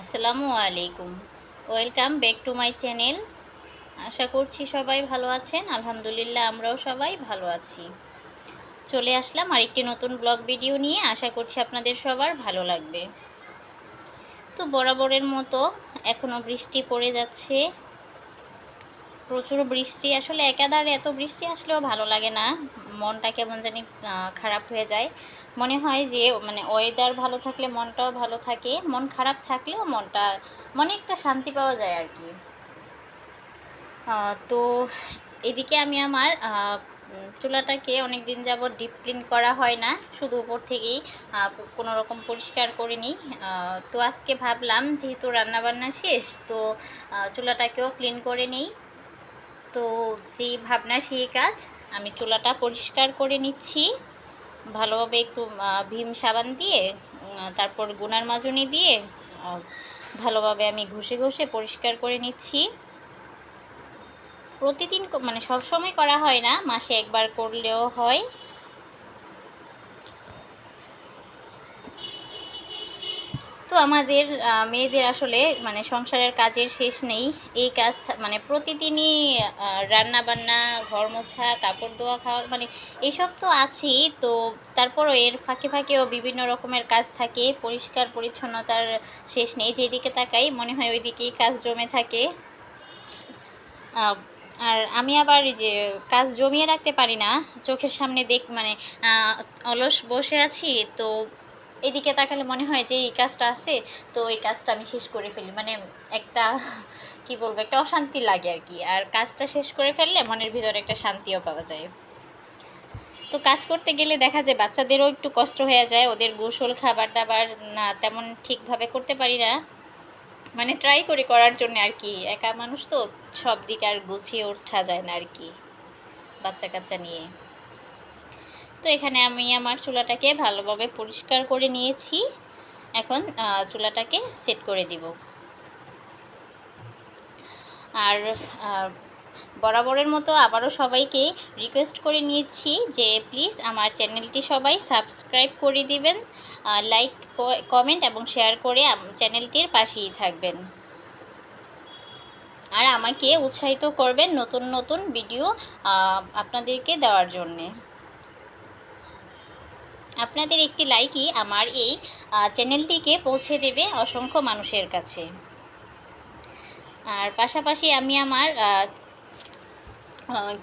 আসসালামু আলাইকুম। Welcome back to my channel আশা করছি সবাই ভালো আছেন। আলহামদুলিল্লাহ আমরাও সবাই ভালো আছি। চলে আসলাম আরেকটি নতুন ব্লগ ভিডিও নিয়ে। আশা করছি আপনাদের সবার ভালো লাগবে। তো বরাবরের মতো এখনও বৃষ্টি পড়ে যাচ্ছে। প্রচুর বৃষ্টি, আসলে একাধারে এত বৃষ্টি আসলেও ভালো লাগে না। মনটা কেমন জানি খারাপ হয়ে যায়। মনে হয় যে মানে ওয়েদার ভালো থাকলে মনটাও ভালো থাকে, মন খারাপ থাকলেও মনটা মনে একটা শান্তি পাওয়া যায় আর কি তো এদিকে আমি আমার চুলাটাকে অনেক দিন যাবৎ ডিপ ক্লিন করা হয় না, শুধু উপর থেকেই কোনো রকম পরিষ্কার করে নিই তো আজকে ভাবলাম, যেহেতু রান্নাবান্না শেষ, তো চুলাটাকেও ক্লিন করে নিই। তো যে ভাবনা, সেই কাজ আমি চুলাটা পরিষ্কার করে নিচ্ছি। ভালোভাবে একটু ভীম সাবান দিয়ে তারপর গুনার মাজনি দিয়ে ভালোভাবে আমি ঘষে ঘষে পরিষ্কার করে নিচ্ছি। প্রতিদিন মানে সবসময় করা হয় না, মাসে একবার করলেও হয়। আমাদের মেয়েদের আসলে মানে সংসারের কাজের শেষ নেই। এই কাজ মানে প্রতিদিনই রান্না বান্না ঘর মোছা, কাপড় ধোয়া, খাওয়া মানে এসব তো আছেই। তো তারপরও এর ফাঁকে ফাঁকেও বিভিন্ন রকমের কাজ থাকে, পরিষ্কার পরিচ্ছন্নতার শেষ নেই। যেদিকে তাকাই, মনে হয় ওইদিকেই কাজ জমে থাকে। আর আমি আবার যে কাজ জমিয়ে রাখতে পারি না, চোখের সামনে দেখ মানে অলস বসে আছি, তো এদিকে তাকালে মনে হয় যে এই কাজটা আছে, তো এই কাজটা আমি শেষ করে ফেলি। মানে একটা, কি বলব, একটা অশান্তি লাগে আর কি। আর কাজটা শেষ করে ফেললে মনের ভিতরে একটা শান্তিও পাওয়া যায়। তো কাজ করতে গেলে দেখা যায় বাচ্চাদেরও একটু কষ্ট হয়ে যায়, ওদের গোসল খাবার দাবার না তেমন ঠিকভাবে করতে পারি না। মানে ট্রাই করে করার জন্য আর কি, একা মানুষ তো সব দিক আর গুছিয়ে ওঠা যায় না আর কি বাচ্চা কাচ্চা নিয়ে। তো এখানে আমি আমার চুলাটাকে ভালোভাবে পরিষ্কার করে নিয়েছি। এখন চুলাটাকে সেট করে দিব। আর বরাবরের মতো আবারও সবাইকে রিকোয়েস্ট করে নিয়েছি যে প্লিজ আমার চ্যানেলটি সবাই সাবস্ক্রাইব করে দিবেন লাইক কমেন্ট এবং শেয়ার করে চ্যানেলটির পাশেই থাকবেন। আর আমাকে উৎসাহিত করবেন নতুন নতুন ভিডিও আপনাদেরকে দেওয়ার জন্যে। আপনাদের একটি লাইকই আমার এই চ্যানেলটিকে পৌঁছে দেবে অসংখ্য মানুষের কাছে। আর পাশাপাশি আমি আমার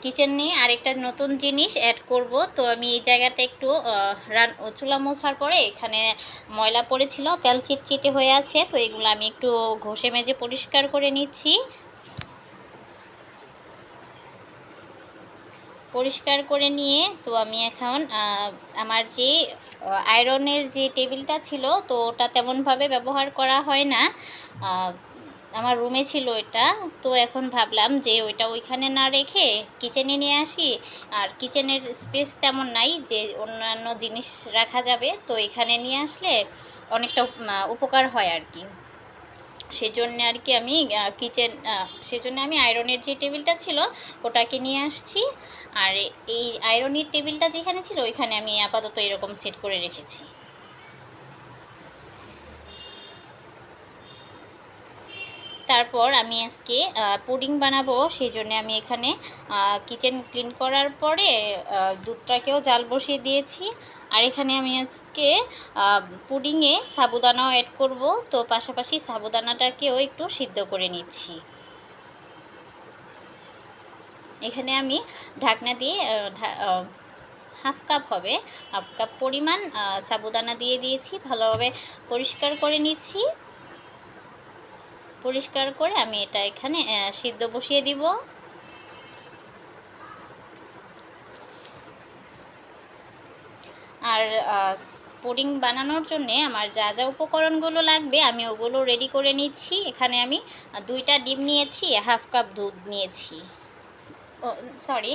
কিচেন নিয়ে আরেকটা নতুন জিনিস অ্যাড করব। তো আমি এই জায়গাটা একটু রান, চুলা মোছার পরে এখানে ময়লা পড়েছিল, তেল চিটচিটে হয়ে আছে। তো এগুলো আমি একটু ঘষে মেজে পরিষ্কার করে নিচ্ছি। পরিষ্কার করে নিয়ে, তো আমি এখন আমার যে আয়রনের যে টেবিলটা ছিল, তো ওটা তেমনভাবে ব্যবহার করা হয় না। আমার রুমে ছিল এটা, তো এখন ভাবলাম যে ওইটা ওইখানে না রেখে কিচেনে নিয়ে আসি। আর কিচেনের স্পেস তেমন নাই যে অন্যান্য জিনিস রাখা যাবে, তো এখানে নিয়ে আসলে অনেকটা উপকার হয় আর কি। সেজন্য আর কি আমি কিচেন সেজন্য আমি আয়রনের যে টেবিলটা ছিল, ওটাকে নিয়ে আসছি। আর এই আয়রনের টেবিলটা যেখানে ছিল, ওইখানে আমি আপাতত এরকম সেট করে রেখেছি। তারপর আমি আজকে পুডিং বানাবো সেই জন্য আমি এখানে কিচেন ক্লিন করার পরে দুধটাকেও জাল বসিয়ে দিয়েছি। আর এখানে আমি আজকে পুডিংয়ে সাবুদানাও অ্যাড করব। তো পাশাপাশি সাবুদানাটাকেও একটু সিদ্ধ করে নিচ্ছি। এখানে আমি ঢাকনা দিয়ে হাফ কাপ হবে। হাফ কাপ পরিমাণ সাবুদানা দিয়ে দিয়েছি। ভালোভাবে পরিষ্কার করে নিচ্ছি। পরিষ্কার করে আমি এটা এখানে সিদ্ধ বসিয়ে দিব। আর পুডিং বানানোর জন্যে আমার যা যা উপকরণগুলো লাগবে আমি ওগুলো রেডি করে নিচ্ছি। এখানে আমি দুইটা ডিম নিয়েছি হাফ কাপ দুধ নিয়েছি। সরি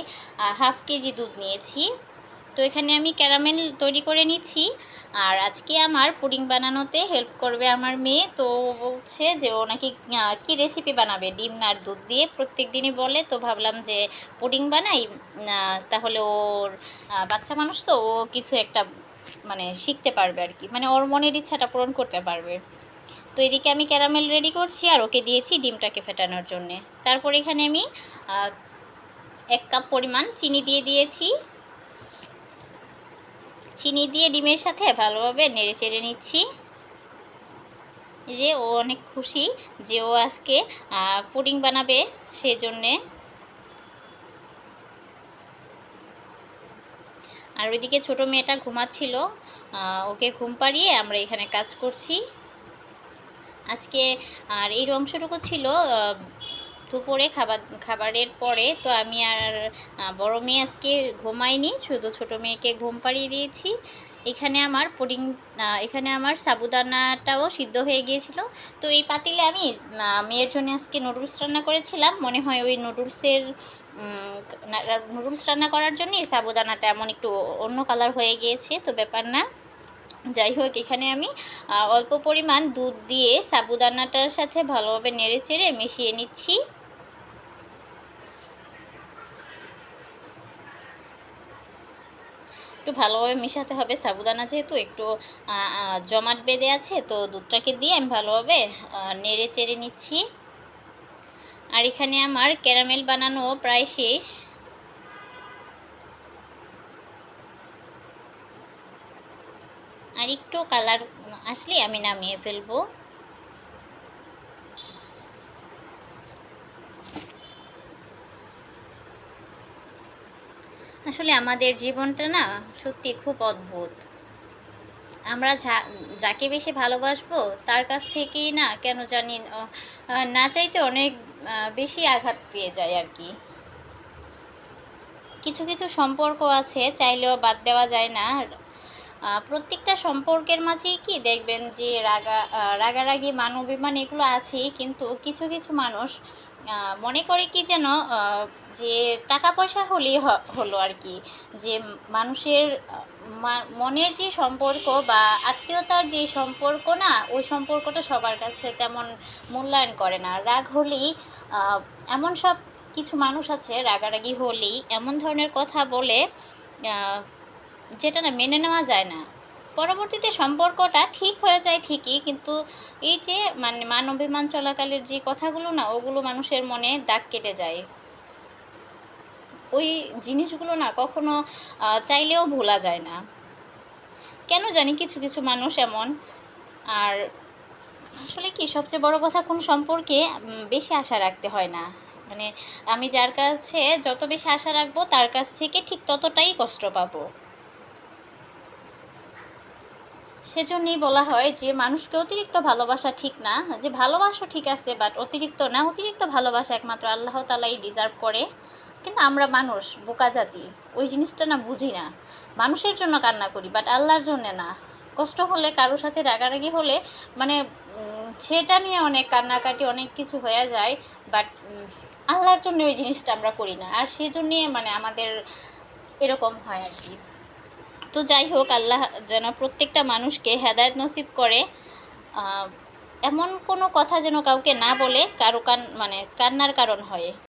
হাফ কেজি দুধ নিয়েছি। তো এখানে আমি ক্যারামেল তৈরি করে নিচ্ছি। আর আজকে আমার পুডিং বানানোতে হেল্প করবে আমার মেয়ে। তো বলছে যে ও নাকি কী রেসিপি বানাবে? ডিম আর দুধ দিয়ে। প্রত্যেক দিনই বলে, তো ভাবলাম যে পুডিং বানাই। তাহলে ওর বাচ্চা মানুষ তো ও কিছু একটা মানে শিখতে পারবে আর কি। মানে ওর মনের ইচ্ছাটা পূরণ করতে পারবে। তো এদিকে আমি ক্যারামেল রেডি করছি আর ওকে দিয়েছি ডিমটাকে ফেটানোর জন্যে। তারপর এখানে আমি এক কাপ পরিমাণ চিনি দিয়ে দিয়েছি। চিনি দিয়ে ডিমের সাথে ভালোভাবে নেড়ে চেড়ে নিচ্ছি। যে ও অনেক খুশি যে ও আজকে পুডিং বানাবে সেজন্যে। আর ওইদিকে ছোটো মেয়েটা ঘুমাচ্ছিল ওকে ঘুম পাড়িয়ে আমরা এখানে কাজ করছি। আজকে আর এই অংশটুকু ছিল দুপুরে খাবার, খাবারের পরে তো আমি আর বড় মেয়ে আজকে ঘুমাইনি, শুধু ছোট মেয়েকে ঘুম পাড়িয়ে দিয়েছি। এখানে আমার পুডিং এখানে আমার সাবুদানাটাও সিদ্ধ হয়ে গিয়েছিল। তো এই পাতিলে আমি মেয়ের জন্য আজকে নুডলস রান্না করেছিলাম। মনে হয় ওই নুডলসের নুডলস রান্না করার জন্য এই সাবুদানাটা এমন একটু অন্য কালার হয়ে গিয়েছে, তো ব্যাপার না। যাই হোক, এখানে আমি অল্প পরিমাণ দুধ দিয়ে সাবুদানাটার সাথে ভালোভাবে নেড়ে চেড়ে মিশিয়ে নিচ্ছি। একটু ভালোভাবে মেশাতে হবে। সাবুদানা যেহেতু একটু জমাট বেঁধে আছে, তো দুধটাকে দিয়ে আমি ভালোভাবে নেড়ে চেড়ে নিচ্ছি। আর এখানে আমার ক্যারামেল বানানো প্রায় শেষ। আর একটু কালার আসলে আমি নামিয়ে ফেলব। আসলে আমাদের জীবনটা না সত্যি খুব অদ্ভুত। আমরা যাকে বেশি ভালোবাসবো তার কাছ থেকেই না কেন জানি না চাইতে অনেক বেশি আঘাত পেয়ে যায় আর কি। কিছু কিছু সম্পর্ক আছে, চাইলেও বাদ দেওয়া যায় না। প্রত্যেকটা সম্পর্কের মাঝেই কি দেখবেন যে রাগা রাগারাগি মান অভিমান এগুলো আছেই, কিন্তু কিছু কিছু মানুষ মনে করে কি যেন যে টাকা পয়সা হলেই হলো আর কি। যে মানুষের মনের যে সম্পর্ক বা আত্মীয়তার যে সম্পর্ক না, ওই সম্পর্কটা সবার কাছে তেমন মূল্যায়ন করে না। রাগ হলেই এমন সব কিছু মানুষ আছে, রাগারাগি হলেই, এমন ধরনের কথা বলে যেটা না মেনে নেওয়া যায় না। পরবর্তীতে সম্পর্কটা ঠিক হয়ে যায় ঠিকই, কিন্তু এই যে মানে মান অভিমান চলাকালের যে কথাগুলো না, ওগুলো মানুষের মনে দাগ কেটে যায়। ওই জিনিসগুলো না কখনো চাইলেও ভোলা যায় না। কেন জানি কিছু কিছু মানুষ এমন। আর আসলে কি, সবচেয়ে বড় কথা কোন সম্পর্কে বেশি আশা রাখতে হয় না। মানে আমি যার কাছে যত বেশি আশা রাখব, তার কাছ থেকে ঠিক ততটাই কষ্ট পাবো। সেজন্যই বলা হয় যে মানুষকে অতিরিক্ত ভালোবাসা ঠিক না, যে ভালোবাসা ঠিক আছে বাট অতিরিক্ত না, অতিরিক্ত ভালোবাসা একমাত্র আল্লাহ তালাই ডিজার্ভ করে। কিন্তু আমরা মানুষ, বোকা জাতি, ওই জিনিসটা না বুঝি না। মানুষের জন্য কান্না করি বাট আল্লাহর জন্য না। কষ্ট হলে, কারোর সাথে রাগারাগি হলে মানে সেটা নিয়ে অনেক কান্নাকাটি, অনেক কিছু হয়ে যায় বাট আল্লাহর জন্য ওই জিনিসটা আমরা করি না। আর সেজন্যই মানে আমাদের এরকম হয় আর কি। তো যাই হোক, আল্লাহ যেন প্রত্যেকটা মানুষকে হেদায়ত নসিব করে। এমন কোনো কথা যেন কাউকে না বলে, কারও কান মানে কান্নার কারণ হয়।